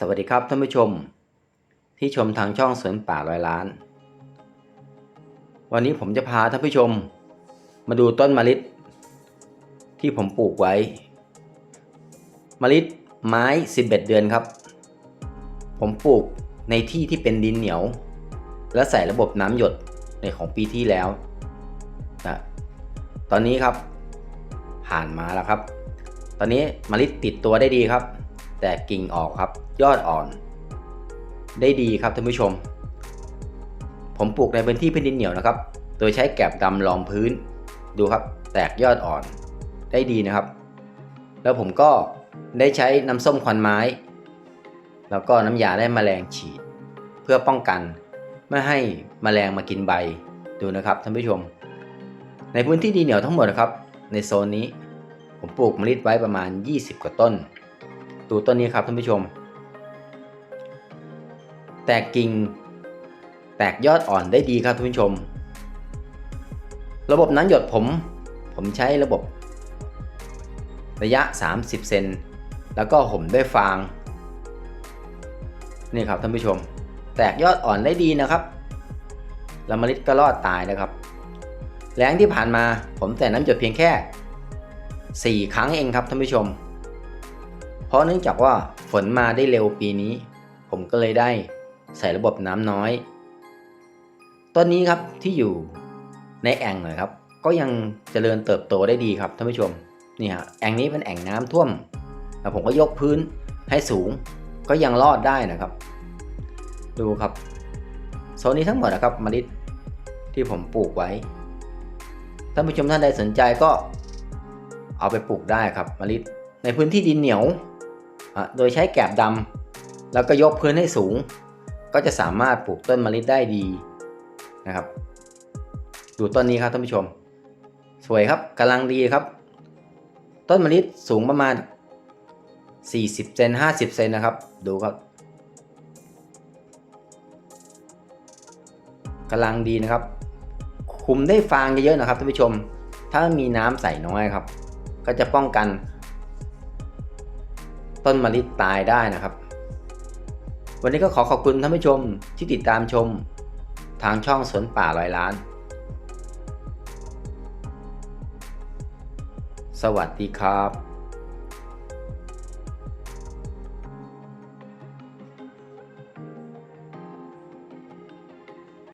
สวัสดีครับท่านผู้ชม ที่ชมทางช่องสวนป่าร้อยล้าน วันนี้ผมจะพาท่านผู้ชม มาดูต้นมะลิที่ผมปลูกไว้มะลิไม้ 11 เดือนครับ ผมปลูกในที่ที่เป็นดินเหนียว และใส่ระบบน้ำหยดในของปีที่แล้วนะตอนนี้ครับผ่านมาแล้วครับ ตอนนี้มะลิติดตัวได้ดีครับ แต่กิ่งออกครับ ยอดอ่อน ได้ดีครับท่านผู้ชม ผมปลูกในพื้นที่พื้นดินเหนียวนะครับ โดยใช้แกบดำรองพื้น ดูครับ แตกยอดอ่อน ได้ดีนะครับ แล้วผมก็ได้ใช้น้ำส้มควันไม้ แล้วก็น้ำยาได้แมลงฉีด เพื่อป้องกันไม่ให้แมลงมากินใบ ดูนะครับท่านผู้ชม ในพื้นที่ดินเหนียวทั้งหมดนะครับ ในโซนนี้ ผมปลูกเมะลิไว้ประมาณ 20 กว่าต้น ดูต้นนี้ครับท่านผู้ชม แตกกิ่ง แตกยอดอ่อนได้ดีครับท่านผู้ชม ระบบน้ำหยดผม ผมใช้ระบบ ระยะ 30 เซนแล้วก็ห่มด้วยฟาง นี่ครับท่านผู้ชม แตกยอดอ่อนได้ดีนะครับล้วมะลิก็รอดตายนะครับแล้งที่ผ่านมาผมใส่น้ำหยดเพียงแค่ 4 ครั้งเองครับท่านผู้ชม เพราะเนื่องจากว่าฝนมาได้เร็วปีนี้ ผมก็เลยได้ใส่ระบบน้ำน้อยต้นนี้ครับที่อยู่ในแอ่งเลยครับ ก็ยังเจริญเติบโตได้ดีครับท่านผู้ชมนี่ฮะแอ่งนี้เป็นแอ่งน้ำท่วมแล้วผมก็ยกพื้นให้สูงก็ยังรอดได้นะครับ ดูครับโซนนี้ทั้งหมดนะครับมะลิที่ผมปลูกไว้ ท่านผู้ชมท่านใดสนใจก็เอาไปปลูกได้ครับมะลิในพื้นที่ดินเหนียว โดยใช้แกบดำแล้วก็ยกพื้นให้สูง ก็จะสามารถปลูกต้นมะลิได้ดีนะครับ ดูต้นนี้ครับท่านผู้ชม สวยครับกำลังดีครับ ต้นมะลิสูงประมาณ 40 เซน 50 เซนนะครับ ดูครับกำลังดีนะครับ คุมได้ฟางเยอะๆนะครับท่านผู้ชม ถ้ามีน้ำใส่น้อยครับ ก็จะป้องกัน ต้นมะลิตายได้นะครับ วันนี้ก็ขอขอบคุณท่านผู้ชมที่ติดตามชม ทางช่องสวนป่าร้อยล้าน สวัสดีครับ